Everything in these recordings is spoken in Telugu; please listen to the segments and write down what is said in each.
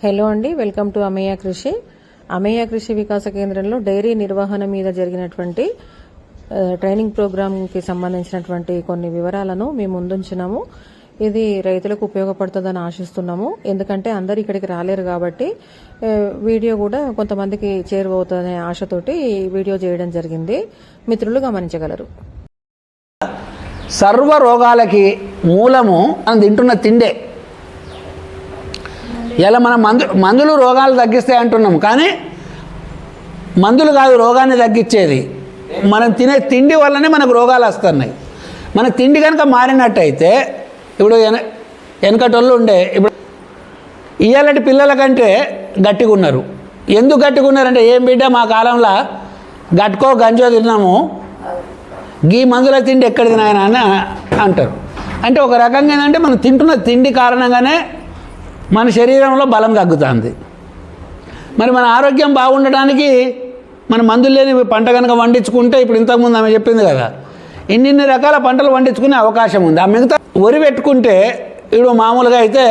హలో అండి వెల్కమ్ టు అమేయ కృషి. అమేయ కృషి వికాస కేంద్రంలో డైరీ నిర్వహణ మీద జరిగినటువంటి ట్రైనింగ్ ప్రోగ్రాంకి సంబంధించినటువంటి కొన్ని వివరాలను మేము ముందుంచినాము. ఇది రైతులకు ఉపయోగపడుతుందని ఆశిస్తున్నాము. ఎందుకంటే అందరు ఇక్కడికి రాలేరు కాబట్టి వీడియో కూడా కొంతమందికి చేరువవుతుందనే ఆశతోటి ఈ వీడియో చేయడం జరిగింది. మిత్రులు గమనించగలరు. సర్వ రోగాలకి మూలము మనం తింటున్న తిండే. ఇలా మనం మందు మందులు రోగాలు తగ్గిస్తాయి అంటున్నాం. కానీ మందులు కాదు రోగాన్ని తగ్గించేది. మనం తినే తిండి వల్లనే మనకు రోగాలు వస్తున్నాయి. మన తిండి కనుక మారినట్టయితే ఇప్పుడు ఎన వెనకటోళ్ళు ఉండే ఇప్పుడు ఇయ్యాలంటే పిల్లల కంటే గట్టిగా ఉన్నారు ఎందుకు గట్టిగా ఉన్నారంటే ఏం బిడ్డ మా కాలంలో గట్టుకో గంజో తిన్నాము. గీ మందుల తిండి ఎక్కడిది నాయన అని అంటారు. అంటే ఒక రకంగా ఏంటంటే మనం తింటున్న తిండి కారణంగానే మన శరీరంలో బలం తగ్గుతుంది. మరి మన ఆరోగ్యం బాగుండడానికి మన మందులు లేని పంట కనుక వండించుకుంటే ఇప్పుడు ఇంతకుముందు ఆమె చెప్పింది కదా ఇన్నిన్ని రకాల పంటలు పండించుకునే అవకాశం ఉంది. ఆ మిగతా వరి పెట్టుకుంటే ఇప్పుడు మామూలుగా అయితే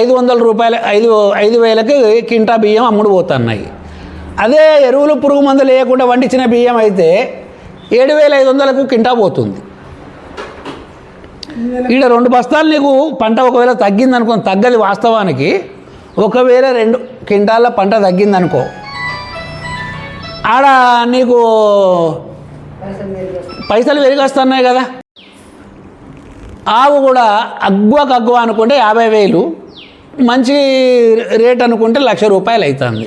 ఐదు వందల రూపాయలు ఐదు ఐదు వేలకి కింటా బియ్యం అమ్ముడు పోతున్నాయి. అదే ఎరువులు పురుగు మందులు వేయకుండా వండించిన బియ్యం అయితే ఏడు వేల ఐదు వందలకు కింటా పోతుంది. ఈడ రెండు బస్తాలు నీకు పంట ఒకవేళ తగ్గింది అనుకో తగ్గది వాస్తవానికి. ఒకవేళ రెండు క్వింటాల పంట తగ్గింది అనుకో ఆడ నీకు పైసలు పెరిగొస్తున్నాయి కదా. ఆవు కూడా అగ్గువకు అగ్గువ అనుకుంటే యాభై వేలు. మంచి రేట్ అనుకుంటే లక్ష రూపాయలు అవుతుంది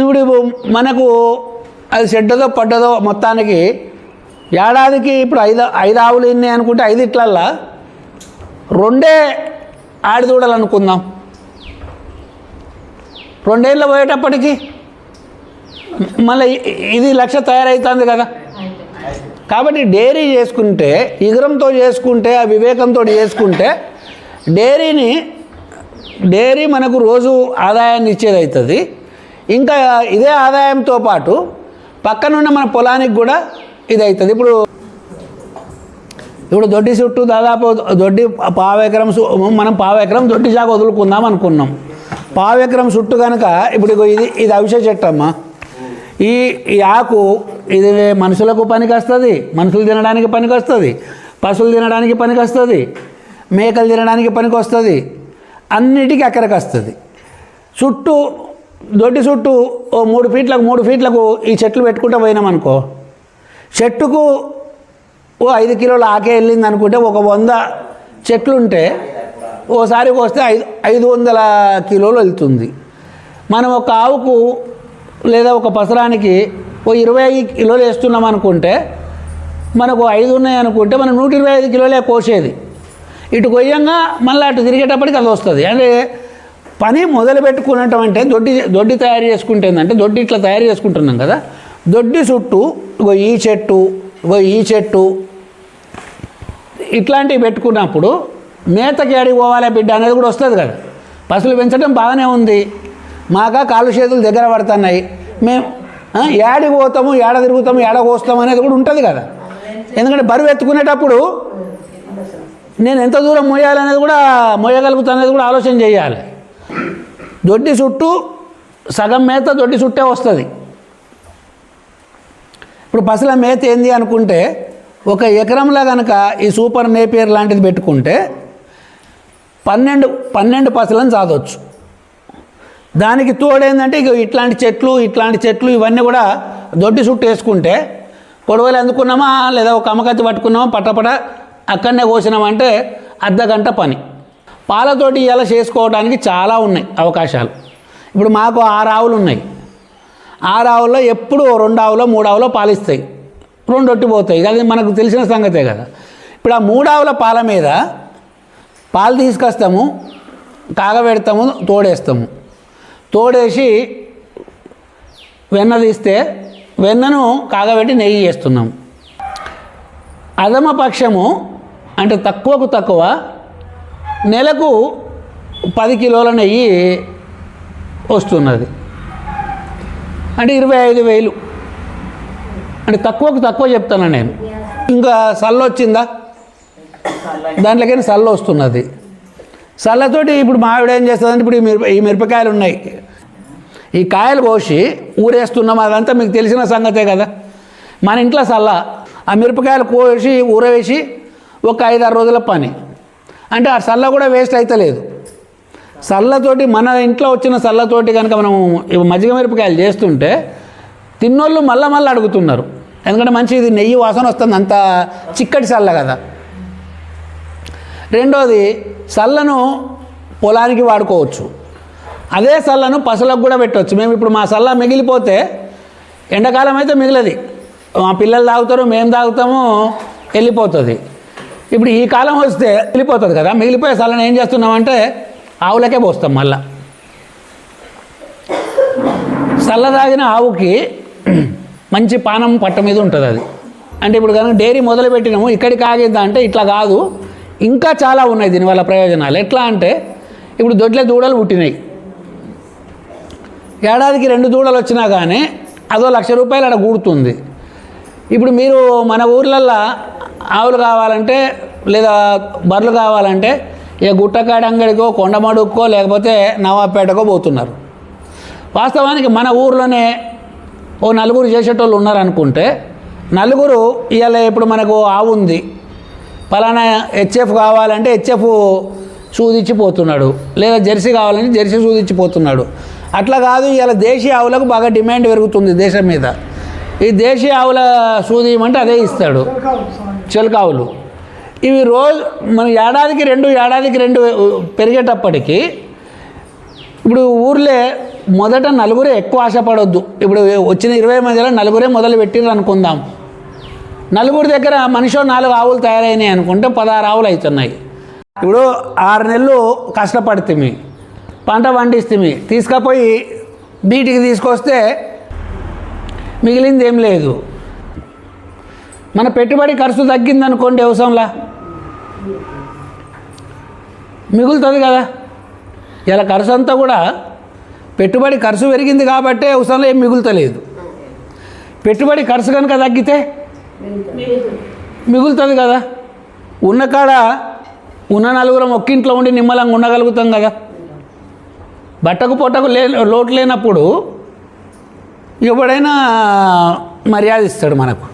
ఇప్పుడు మనకు అది చెడ్డదో పడ్డదో మొత్తానికి ఏడాదికి ఇప్పుడు ఐదు ఐదు ఆవులు ఎన్ని అనుకుంటే ఐదు ఇట్లల్లా. రెండే ఆడిదూడలు అనుకుందాం రెండేళ్ళు పోయేటప్పటికి మళ్ళీ ఇది లక్ష తయారవుతుంది కదా. కాబట్టి డైరీ చేసుకుంటే ఇగరంతో చేసుకుంటే ఆ వివేకంతో చేసుకుంటే డైరీని డైరీ మనకు రోజు ఆదాయాన్ని ఇచ్చేది అవుతుంది ఇంకా ఇదే ఆదాయంతో పాటు పక్కనున్న మన పొలానికి కూడా ఇది అవుతుంది ఇప్పుడు ఇప్పుడు దొడ్డి చుట్టూ దాదాపు దొడ్డి పావు ఎకరం మనం పావు ఎకరం దొడ్డి శాఖ వదులుకుందాం అనుకున్నాం. పావు ఎకరం చుట్టూ కనుక ఇప్పుడు ఇది ఇది అవిసె చెట్టు అమ్మా. ఈ ఈ ఆకు ఇది మనుషులకు పనికి వస్తుంది మనుషులు తినడానికి పనికి వస్తుంది పశువులు తినడానికి పనికి వస్తుంది మేకలు తినడానికి పనికి వస్తుంది అన్నిటికీ అక్కడికి వస్తుంది చుట్టూ దొడ్డి చుట్టూ ఓ మూడు ఫీట్లకు మూడు ఫీట్లకు ఈ చెట్లు పెట్టుకుంటూ పోయినామనుకో చెట్టుకు ఓ ఐదు కిలోల ఆకే వెళ్ళింది అనుకుంటే ఒక వంద చెట్లు ఉంటే ఓసారి వస్తే ఐదు ఐదు వందల కిలోలు వెళ్తుంది. మనం ఒక ఆవుకు లేదా ఒక పసరానికి ఓ ఇరవై ఐదు కిలోలు వేస్తున్నాం అనుకుంటే మనకు ఐదు ఉన్నాయి అనుకుంటే మనం నూట ఇరవై ఐదు కిలోలే కోసేది. ఇటు కొయ్యంగా మళ్ళీ అటు తిరిగేటప్పటికి అది వస్తుంది. అంటే పని మొదలు పెట్టుకున్నట్టు అంటే దొడ్డి దొడ్డి తయారు చేసుకుంటే ఏంటంటే దొడ్డి ఇట్లా తయారు చేసుకుంటున్నాం కదా. దొడ్డి చుట్టూ ఇగో ఈ చెట్టు ఇగో ఈ చెట్టు. ఇట్లాంటివి పెట్టుకున్నప్పుడు మేతకి ఏడికి పోవాలి బిడ్డ అనేది కూడా వస్తుంది కదా. పశువులు పెంచడం బాగానే ఉంది. మాగా కాలు చేతులు దగ్గర పడుతున్నాయి. మేము ఆ, ఏడికి పోతాము ఏడ తిరుగుతాము ఏడ కోస్తాము అనేది కూడా ఉంటుంది కదా. ఎందుకంటే బరువు ఎత్తుకునేటప్పుడు నేను ఎంత దూరం మోయాలనేది కూడా మోయగలుగుతా అనేది కూడా ఆలోచన చేయాలి. దొడ్డి చుట్టూ సగం మేత దొడ్డి చుట్టే వస్తుంది. ఇప్పుడు పసల మేత ఏంది అనుకుంటే ఒక ఎకరంలో కనుక ఈ సూపర్ నేపియర్ లాంటిది పెట్టుకుంటే పన్నెండు పన్నెండు పసలను చాదవచ్చు దానికి తోడేందంటే ఇక ఇట్లాంటి చెట్లు ఇట్లాంటి చెట్లు ఇవన్నీ కూడా దొడ్డి చుట్టూ వేసుకుంటే పొడవలు అందుకున్నామా లేదా ఒక అమ్మకత్తి పట్టుకున్నామా పట్టపట అక్కడనే కోసినామంటే అర్ధ గంట పని. పాలతోటి ఇలా చేసుకోవడానికి చాలా ఉన్నాయి అవకాశాలు. ఇప్పుడు మాకు ఆరు ఆవులు ఉన్నాయి. ఆరు ఎప్పుడు రెండు ఆవులో మూడు ఆవులో పాలిస్తాయి. రెండు ఒట్టి పోతాయి అది మనకు తెలిసిన సంగతే కదా. ఇప్పుడు ఆ మూడు ఆవుల పాల మీద పాలు తీసుకొస్తాము కాగబెడతాము తోడేస్తాము. తోడేసి వెన్న తీస్తే వెన్నను కాగబెట్టి నెయ్యి చేస్తున్నాము. అధమ పక్షము అంటే తక్కువకు తక్కువ నెలకు పది కిలోల నెయ్యి వస్తున్నది. అంటే ఇరవై ఐదు వేలు. అంటే తక్కువకు తక్కువ చెప్తాను నేను. ఇంకా సల్లు వచ్చిందా? దాంట్లోకైనా సల్ల వస్తున్నది. చల్లతోటి ఇప్పుడు మావిడ ఏం చేస్తుందంటే ఇప్పుడు ఈ మిరప ఈ మిరపకాయలు ఉన్నాయి. ఈ కాయలు కోసి ఊరేస్తున్నాం అదంతా మీకు తెలిసిన సంగతే కదా. మన ఇంట్లో సల్ల. ఆ మిరపకాయలు కోసి ఊరవేసి ఒక ఐదారు రోజుల పని. అంటే ఆ చల్ల కూడా వేస్ట్ అవుతలేదు సల్లతోటి మన ఇంట్లో వచ్చిన సల్లతోటి కనుక మనం మజ్జిగ మిరపకాయలు చేస్తుంటే తిన్నోళ్ళు మళ్ళా మళ్ళీ అడుగుతున్నారు. ఎందుకంటే మంచి ఇది నెయ్యి వాసన వస్తుంది అంత చిక్కటి చల్ల కదా. రెండోది సల్లను పొలానికి వాడుకోవచ్చు. అదే సల్లను పసలకు కూడా పెట్టవచ్చు మేము ఇప్పుడు మా సల్ల మిగిలిపోతే ఎండాకాలం అయితే మిగిలది. మా పిల్లలు తాగుతారు మేము తాగుతాము వెళ్ళిపోతుంది. ఇప్పుడు ఈ కాలం వస్తే వెళ్ళిపోతుంది కదా. మిగిలిపోయే సల్లను ఏం చేస్తున్నామంటే ఆవులకే పోస్తాం మళ్ళా. చల్లదాగిన ఆవుకి మంచి పానం పట్ట మీద ఉంటుంది అది. అంటే ఇప్పుడు కనుక డైరీ మొదలుపెట్టినాము ఇక్కడికి ఆగిద్దా అంటే ఇట్లా కాదు. ఇంకా చాలా ఉన్నాయి దీనివల్ల ప్రయోజనాలు. ఎట్లా అంటే ఇప్పుడు దొడ్లే దూడలు పుట్టినాయి. ఏడాదికి రెండు దూడలు వచ్చినా కానీ అదో లక్ష రూపాయలు అక్కడ కూడుతుంది. ఇప్పుడు మీరు మన ఊర్లల్లో ఆవులు కావాలంటే లేదా బర్రెలు కావాలంటే ఏ గుట్టకాడ అంగడికో కొండమడుక్కో లేకపోతే నవాపేటకో పోతున్నారు. వాస్తవానికి మన ఊర్లోనే ఓ నలుగురు చేసేటోళ్ళు ఉన్నారనుకుంటే నలుగురు ఇవాళ ఇప్పుడు మనకు ఆవు ఉంది. పలానా హెచ్ఎఫ్ కావాలంటే హెచ్ఎఫ్ సూదిచ్చిపోతున్నాడు. లేదా జెర్సీ కావాలంటే జెర్సీ సూదిచ్చిపోతున్నాడు. అట్లా కాదు ఇలా దేశీయ ఆవులకు బాగా డిమాండ్ పెరుగుతుంది దేశం మీద. ఈ దేశీయ ఆవుల సూది ఇవ్వమంటే అదే ఇస్తాడు. చిలకావులు ఇవి రోజు మన ఏడాదికి రెండు ఏడాదికి రెండు పెరిగేటప్పటికీ ఇప్పుడు ఊర్లే మొదట నలుగురే ఎక్కువ ఆశపడొద్దు. ఇప్పుడు వచ్చిన ఇరవై మందిలో నలుగురే మొదలు పెట్టిర్రు అనుకుందాం. నలుగురి దగ్గర మనిషో నాలుగు ఆవులు తయారైనాయి అనుకుంటే పదహారు ఆవులు అవుతున్నాయి ఇప్పుడు ఆరు నెలలు కష్టపడితే పంట పండిస్తే తీసుకపోయి బీటికి తీసుకొస్తే మిగిలింది ఏం లేదు. మన పెట్టుబడి ఖర్చు తగ్గిందనుకోండి అవసరంలా మిగులుతుంది కదా. ఇలా ఖర్చు అంతా కూడా పెట్టుబడి ఖర్చు పెరిగింది కాబట్టే వ్యవసాయంలో ఏం మిగులుతలేదు. పెట్టుబడి ఖర్చు కనుక తగ్గితే మిగులుతుంది కదా. ఉన్న కాడ ఉన్న నలుగురం ఒక్కింట్లో ఉండి నిమ్మలంగా ఉండగలుగుతాం కదా. బట్టకు పొట్టకు లే లోటు లేనప్పుడు ఎవడైనా మర్యాద ఇస్తాడు మనకు.